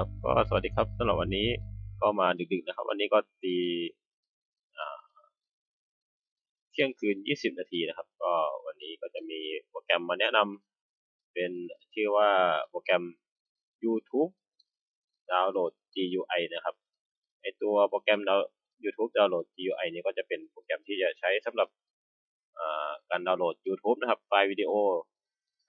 ครับก็สวัสดีครับสำหรับวันนี้ก็มาดึกๆนะครับ วันนี้ก็ตีเที่ยงคืน 20 นาทีนะครับ ก็วันนี้ก็จะมีโปรแกรมมาแนะนำเป็นชื่อว่าโปรแกรม YouTube ดาวน์โหลด GUI นะครับไอตัวโปรแกรมดาว YouTube ดาวน์โหลด GUI นี้ก็จะเป็นโปรแกรมที่จะใช้สำหรับการดาวน์โหลด YouTube นะครับ ไฟล์วิดีโอ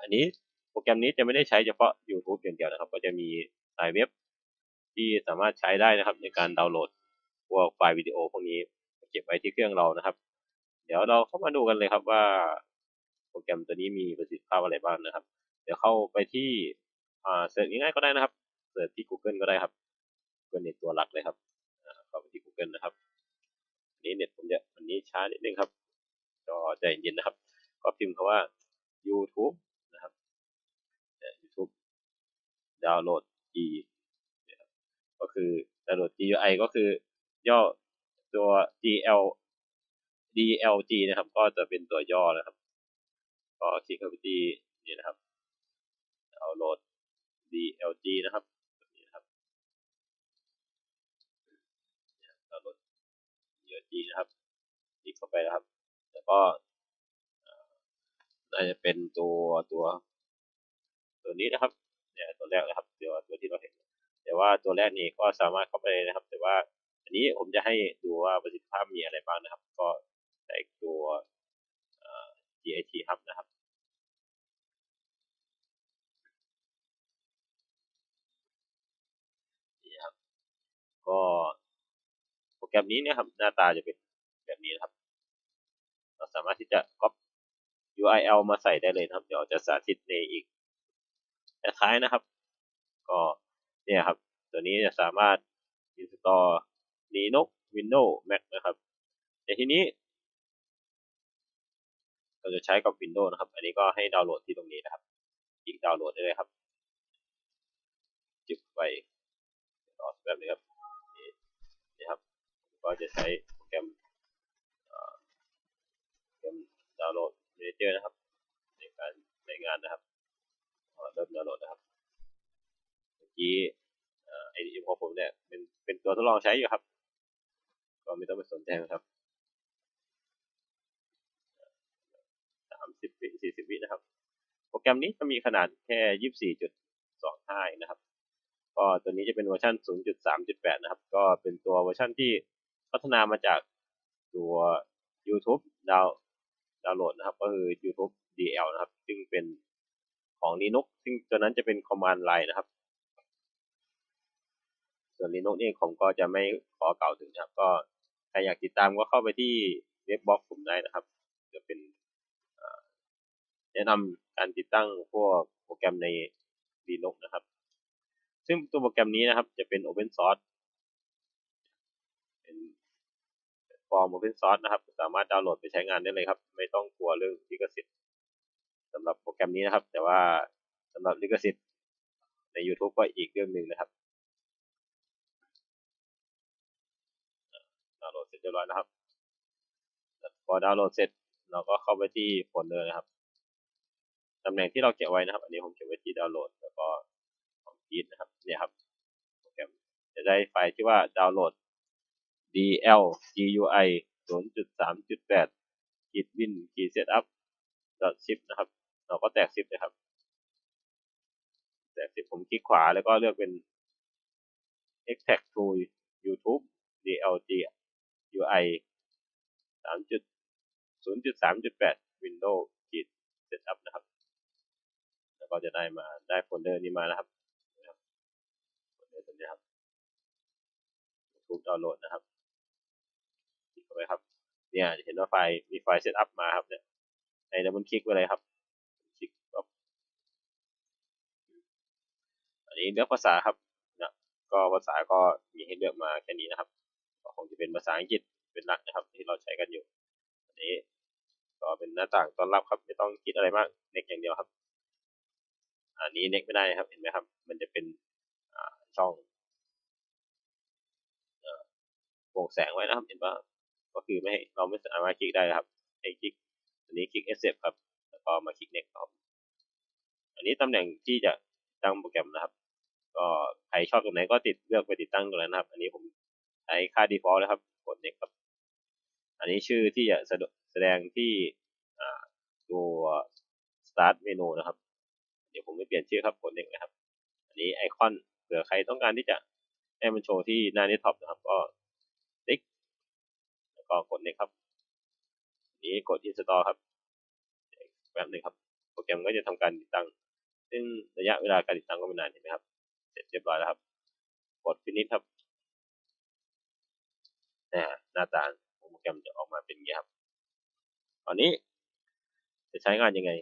อันนี้โปรแกรมนี้จะไม่ได้ใช้เฉพาะ YouTube อย่างเดียวนะครับ ก็จะมี สายเว็บ ที่สามารถใช้ได้นะครับ ในการดาวน์โหลดพวกไฟล์วิดีโอพวกนี้เก็บไว้ที่เครื่องเรานะครับ เดี๋ยวเราเข้ามาดูกันเลยครับว่า โปรแกรมตัวนี้มีประสิทธิภาพอะไรบ้างนะครับ เดี๋ยวเข้าไปที่อ่าเสิร์ชง่ายๆก็ได้นะครับเสิร์ชที่ Google ก็ได้ครับ Google เน็ตตัวหลักเลยครับอ่าเข้าไปที่ Google นะครับนี้เน็ตผมจะวันนี้ช้านิดนึงครับจอใจเย็นนะครับ ก็พิมพ์คำว่า YouTube นะครับ YouTube ดาวน์โหลด G ก็คือ GUI ก็คือย่อตัว DL DLG นะครับ ก็จะเป็นตัวย่อนะครับ ก็คลิกเข้าไปที่นี่นะครับดาโหลด DLG นะครับนี่นะครับดาโหลด DLG นะครับคลิกเข้าไปนะครับ แล้วก็น่าจะเป็นตัวตัว ตัวนี้นะครับเนี่ยตัวแรกนะครับเดี๋ยวตัวที่เราเห็น แต่ว่าตัวแรกนี้ก็สามารถเข้าไปเลยนะครับ แต่ว่าอันนี้ผมจะให้ดูว่าประสิทธิภาพมีอะไรบ้างนะครับ ก็ใส่ตัว GIT Hub นะครับนี่ครับ ก็โปรแกรมนี้เนี่ยครับหน้าตาจะเป็นแบบนี้นะครับ เราสามารถที่จะ copy URL มาใส่ได้เลยนะครับ เดี๋ยวจะสาธิตในอีกคล้ายๆนะครับ ก็ เนี่ยครับ ตัวนี้จะสามารถ install Linux Windows Mac นะครับแต่ทีนี้ เราจะใช้กับ Windows นะครับ อันนี้ก็ให้ดาวน์โหลดที่ตรงนี้นะครับอีกดาวน์โหลดได้เลยครับจึบไปรอแบบนี้ครับนี่นี่ครับ ก็จะใช้โปรแกรมโปรแกรมดาวน์โหลด Manager นะครับ ในการใช้งานนะครับเริ่มดาวน์โหลดนะครับเมื่อกี้ ไอเดียของผมเนี่ยเป็นเป็นตัวทดลองใช้อยู่ครับ ก็ไม่ต้องไปสนใจนะครับสามสิบวิสี่สิบวินะครับ โปรแกรมนี้จะมีขนาดแค่ยี่สิบสี่จุดสองห้านะครับ ก็ตัวนี้จะเป็นเวอร์ชันศูนย์จุดสามจุดแปดนะครับ ก็เป็นตัวเวอร์ชันที่พัฒนามาจากตัว YouTube ดาวดาวน์โหลดนะครับ ก็คือ YouTube DL นะครับ ซึ่งเป็นของ Linux ซึ่งตัวนั้นจะเป็น Command Line นะครับ วน Linux นี่ผมก็จะไม่ขอเกล่าวถึงนะครับ ก็ใครอยากติดตามก็เข้าไปที่เว็บบล็อกผมได้นะครับ จะเป็นแนะนำการติดตั้งพวกโปรแกรมใน Linux นะครับ ซึ่งตัวโปรแกรมนี้นะครับ จะเป็น Open Source เป็นฟอร์ม Open Source นะครับ สามารถดาวน์โหลดไปใช้งานได้เลยครับ ไม่ต้องกลัวเรื่องลิขสิทธิ์สำหรับโปรแกรมนี้นะครับ แต่ว่าสำหรับลิขสิทธิ์ใน YouTube ก็อีกเรื่องหนึ่งนะครับ ดาวน์โหลดเส เรียบร้อยนะครับพอดาวน์โหลดเสร็จเราก็เข้าไปที่โฟลเดอร์นะครับตำแหน่งที่เราเก็บไว้นะครับ อันนี้ผมเก็บไว้ที่ดาวน์โหลด แล้วก็ของพีดนะครับ เนี่ยครับโปรแกรมจะได้ไฟล์ที่ว่าดาวน์โหลด dl gui 0.3.8 git win git setup zip นะครับ เราก็แตกซิปนะครับ แตกซิปผมคลิกขวาแล้วก็เลือกเป็น extract to YouTube dlg ui 3.0.3.8 Windows git setup นะครับ แล้วก็จะได้มาได้โฟลเดอร์นี้มานะครับโฟลเดอร์ตัวนี้ครับ YouTube ดาวน์โหลดนะครับคลิกเข้าไปครับ เนี่ยจะเห็นว่าไฟล์มีไฟล์เซตอัพมาครับเนี่ยในดับเบิลคลิกไปเลยครับคลิกปั๊บอันนี้เลือกภาษาครับนะก็ภาษาก็มีให้เลือกมาแค่นี้นะครับ ก็คงจะเป็นภาษาอังกฤษเป็นหลักนะครับ ที่เราใช้กันอยู่อันนี้ก็เป็นหน้าต่างต้อนรับครับไม่ต้องคิดอะไรมากเน็กอย่างเดียวครับ อันนี้เน็กไม่ได้ครับเห็นไหมครับ มันจะเป็นช่องโปร่งแสงไว้นะครับ เห็นว่าก็คือไม่เราไม่สามารถคลิกได้ครับให้คลิกอันนี้คลิก Escape ครับแล้วก็มาคลิก Next ครับอันนี้ตำแหน่งที่จะตั้งโปรแกรมนะครับ ก็ใครชอบตรงไหนก็ติดเลือกไปติดตั้งตรงนั้นนะครับ อันนี้ผม ใช้ค่า default นะครับ กด next ครับ อันนี้ชื่อที่จะแสดงที่ตัว start เมนูนะครับ เดี๋ยวผมไม่เปลี่ยนชื่อครับ กด next นะครับ อันนี้ไอคอนเผื่อใครต้องการที่จะให้มันโชว์ที่หน้า desktop นะครับ ก็ติ๊กแล้วก็กด next ครับอันนี้กด install ครับแป๊บนึงครับ โปรแกรมก็จะทำการติดตั้ง ซึ่งระยะเวลาการติดตั้งก็ไม่นานเห็นไหมครับ เสร็จเรียบร้อยแล้วครับ กด finish ครับ นะหน้าตางโปรแกรมจะออกมาเป็นอย่างนี้ครับตอนนี้ จะใช้งานยังไง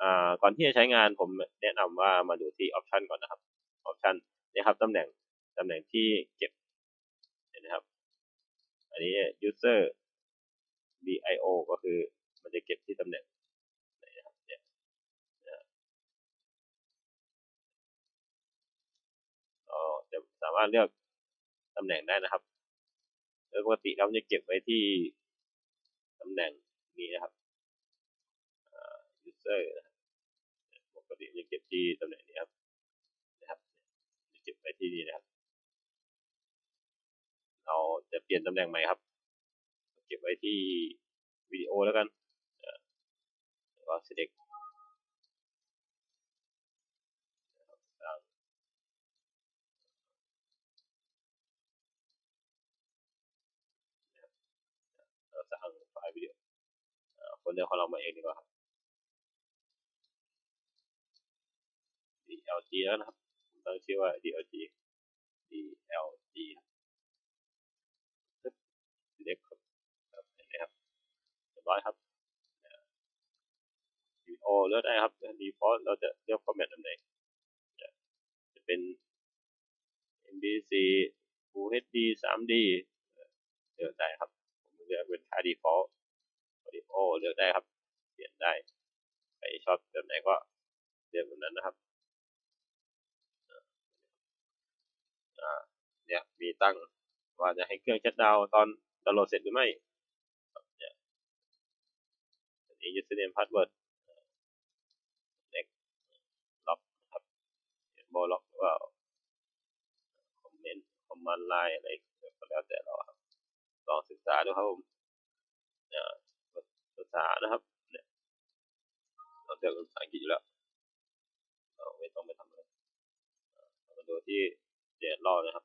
อ่าก่อนที่จะใช้งานผมแนะนำว่ามาดูที่ option ก่อนนะครับ option นี่ครับตำแหน่งตำแหน่งที่เก็บเห็นไหมครับ อันนี้ user bio ก็คือมันจะเก็บที่ตำแหน่งไหนนะครับเนี่ยเราจะสามารถเลือกตำแหน่งได้นะครับ ยปกติเราจะเก็บไว้ที่ตำแหน่งนี้นะครับ user นะครับปกติจะเก็บที่ตำแหน่งนี้ครับนะครับจะเก็บไว้ที่นี่นะครับ เราจะเปลี่ยนตำแหน่งใหม่ครับ เก็บไว้ที่วิดีโอแล้วกันแล้วก็ select เราสร้งไฟล์วิดีโอโฟลเดอร์ของเรามาเองดีกว่าครับ DLG แล้วนะครับผมตั้งชื่อว่า DLG DLG ครับ select ครับเห็นไหมครับเรียบร้อยครับวิดีโอเลือกได้ครับ default เราจะเลือก format อันไหนจะเป็น MBC Full HD 3D เลือกได้ครับ เลือกเป็นค่า default audio เลือกได้ครับ เปลี่ยนได้ใครชอบแบบไหนก็เลือกแบบนั้นนะครับเนี่ยมีตั้งว่าจะให้เครื่องชัดดาวตอนดาวน์โหลดเสร็จหรือไม่เนี่ยอันนี้ username password next ล็อกครับโบล็อกว่าคอมเมนต์คอมมานด์ไลน์อะไรก็แล้วแต่เราครับ ลองศึกษาดูครับผมเนี่ยภาษานะครับเนี่ยเราเลือกภาษาอังกฤษอยู่แล้วเราไม่ต้องไปทำอะไรมาดูที่เดนรอนะครับ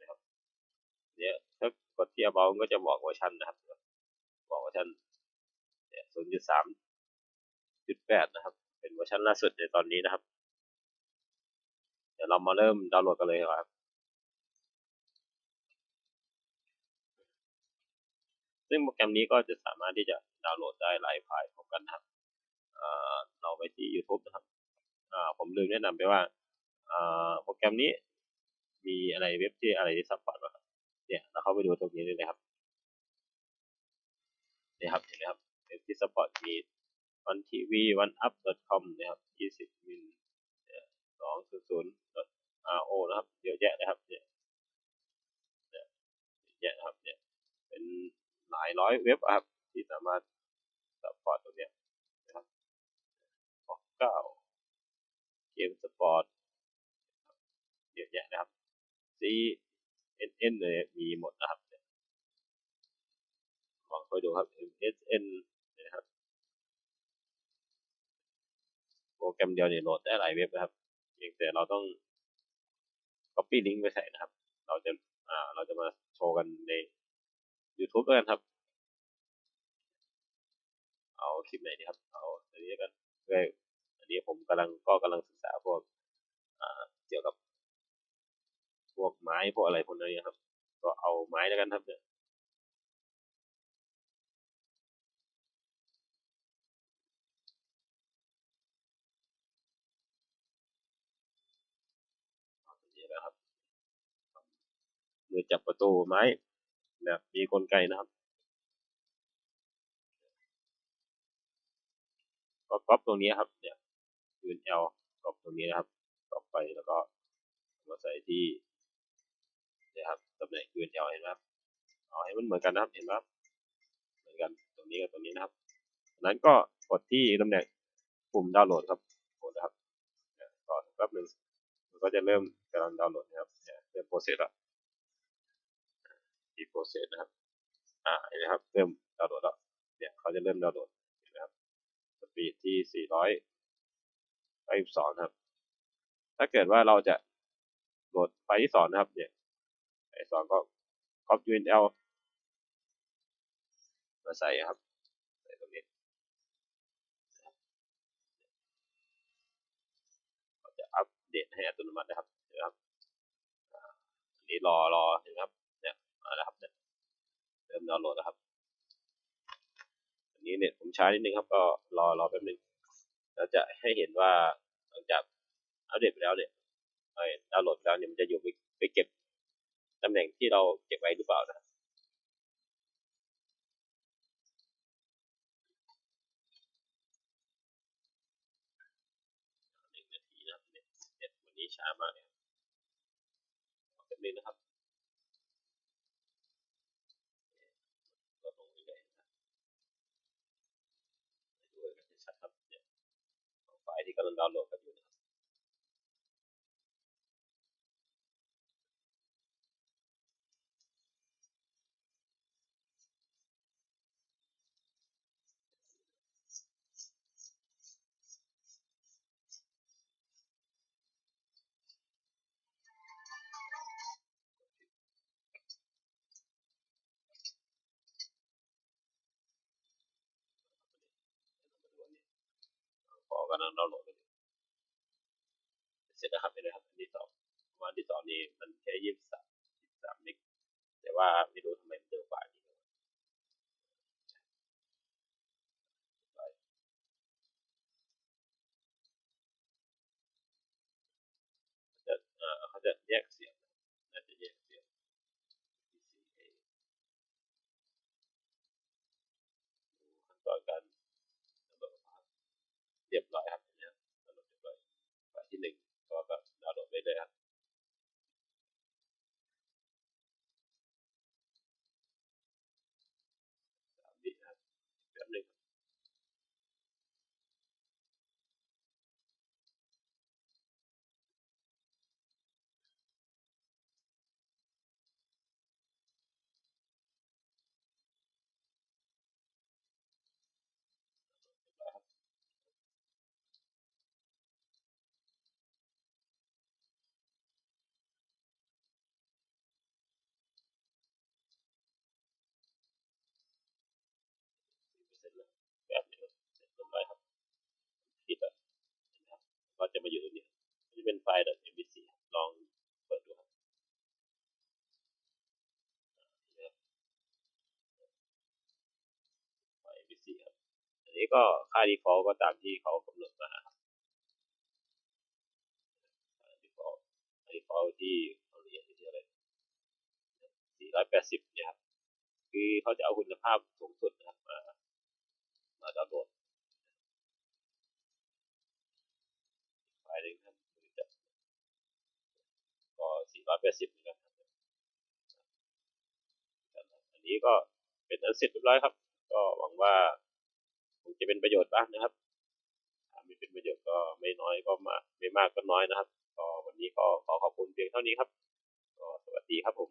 นะครับเนี่ยถ้ากดที่ about ก็จะบอกเวอร์ชันนะครับ บอกเวอร์ชันเนี่ย0.3.8นะครับ เป็นเวอร์ชันล่าสุดในตอนนี้นะครับ เดี๋ยวเรามาเริ่มดาวน์โหลดกันเลยครับ ซึ่งโปรแกรมนี้ก็จะสามารถที่จะดาวน์โหลดได้หลายไฟล์พร้อมกันนะครับเราไปที่ YouTube นะครับผมลืมแนะนำไปว่าโปรแกรมนี้มีอะไรเว็บที่อะไรที่ซัพพอร์ตบ้างครับเนี่ยเราเข้าไปดูตรงนี้เลยนะครับนี่ครับเห็นไหมครับเว็บที่ซัพพอร์ตมีวันทีวีวันอัพ .com นะครับ20มิลสองศูนย์ศูนย์ ro นะครับเยอะแยะนะครับเนี่ยเนี่ยเยอะนะครับเนี่ยเป็น หลายร้อยเว็บครับที่สามารถซัพพอร์ตตรงนี้นะครับของเก้าเกมสปอร์ตเยอะแยะนะครับ C N N เลยมีหมดนะครับลองคอยดูครับ M S N นะครับโปรแกรมเดียวเนี่ยโหลดได้หลายเว็บนะครับเพียงแต่เราต้อง copy link ไปใส่นะครับ เราจะอ่าเราจะมาโชว์กันใน YouTube ด้วยกันครับ เอาคลิปไหนดีครับ เอาอันนี้กันเพื่ออันนี้ผมกำลังก็กำลังศึกษาพวกอ่าเกี่ยวกับ พวกไม้พวกอะไรพวกนี้ครับ ก็เอาไม้แล้วกันครับเนี่ยนะครับมือจับประตูไม้ แบบมีกลไกนะครับก็ก๊อปตรงนี้ครับ เนี่ยยืน L ก๊อปตรงนี้นะครับก๊อปไปแล้วก็มาใส่ที่เนี่ยครับตำแหน่งยืน L เห็นไหมครับเอาให้มันเหมือนกันนะครับเห็นไหมครับเหมือนกันตรงนี้กับตรงนี้นะครับนั้นก็กดที่ตำแหน่งปุ่มดาวน์โหลดครับกดนะครับก็แป๊บหนึ่งมันก็จะเริ่มกำลังดาวน์โหลดนะครับเนี่ยเริ่มโปรเซสแล้ว ที่โปรเซสนะครับ อ่าเห็นไหมครับเริ่มดาวน์โหลดแล้ว เนี่ยเขาจะเริ่มดาวน์โหลดเห็นไหมครับสปีดที่492นะครับ ถ้าเกิดว่าเราจะโหลดไฟล์ที่สองนะครับ เนี่ยไฟล์สองก็ copy URL มาใส่ครับใส่ตรงนี้ก็จะอัปเดตให้อัตโนมัตินะครับเห็นะครับอันนี้รอรอเนไหมครับ นี่ยมาแล้วครับเนี่ยเริ่มดาวน์โหลดแล้วครับ อันนี้เนี่ยผมช้านิดนึงครับ ก็รอรอแป๊บนึงเราจะให้เห็นว่าหลังจากอัปเดตไปแล้วเนี่ยเอ้ดาวน์โหลดไปแล้วเนี่ยมันจะอยู่ไปไปเก็บตำแหน่งที่เราเก็บไว้หรือเปล่านะครับหนึ่งนาทีนะครับเน็ตวันนี้ช้ามากเลยครับขอแป๊บนึงนะครับลดลงเรื่อยๆนะครับให้ดูกันชัดๆครับเนี่ย ข กำลังดาวน์โหลดกันอยู่นะครับพอกำลังดาวโหลดกันอยู่เสร็จแล้วครับเห็นไหมครับอันที่สองประมาณที่สองนี่มันแค่ยี่สิบสามยี่สิบสามเมกแต่ว่าไม่รู้ทำไมมันเร็วกว่านี้เอ่อเขาจะแยกเสียงน่าจะแยกเสียง PCA ขั้นตอนการดาวน์โหลดภาพ เรียบร้อยครับเนี่ยดาวน์โหลดเรียบร้อยไฟล์ที่หนึ่งก็ก็ดาวน์โหลดได้เลยครับสามวิครับแป๊บหนึงครับเรียบร้อยครับสี่เปอร์เซ็นต์แล้วแป๊บหนึงครับเสร็จเรียบร้อยครับปิดแล้วนะครับก็ จะมาอยู่ตรงนี้นจะเป็นไฟล์ .mp4 ลองเปิดดูครับไฟล์ mp4 ครับ อันนี้ก็ค่า default ก็ตามที่เขากำหนดมาครับค่า default default ที่เขาเรียกที่อะไร480 เนี่ยครับ คือเขาจะเอาคุณภาพสูงสุดนะครับมา มาดาวน์โหลดไฟล์หนึงครับคือจะ ก็480เหมือนกันครับอันนี้ก็เป็นอันเสร็จเรียบร้อยครับ ก็หวังว่าคงจะเป็นประโยชน์บ้างนะครับถ้าไม่เป็นประโยชน์ก็ไม่น้อยก็มาไม่มากก็น้อยนะครับ ก็วันนี้ก็ขอขอบคุณเพียงเท่านี้ครับ ก็สวัสดีครับผม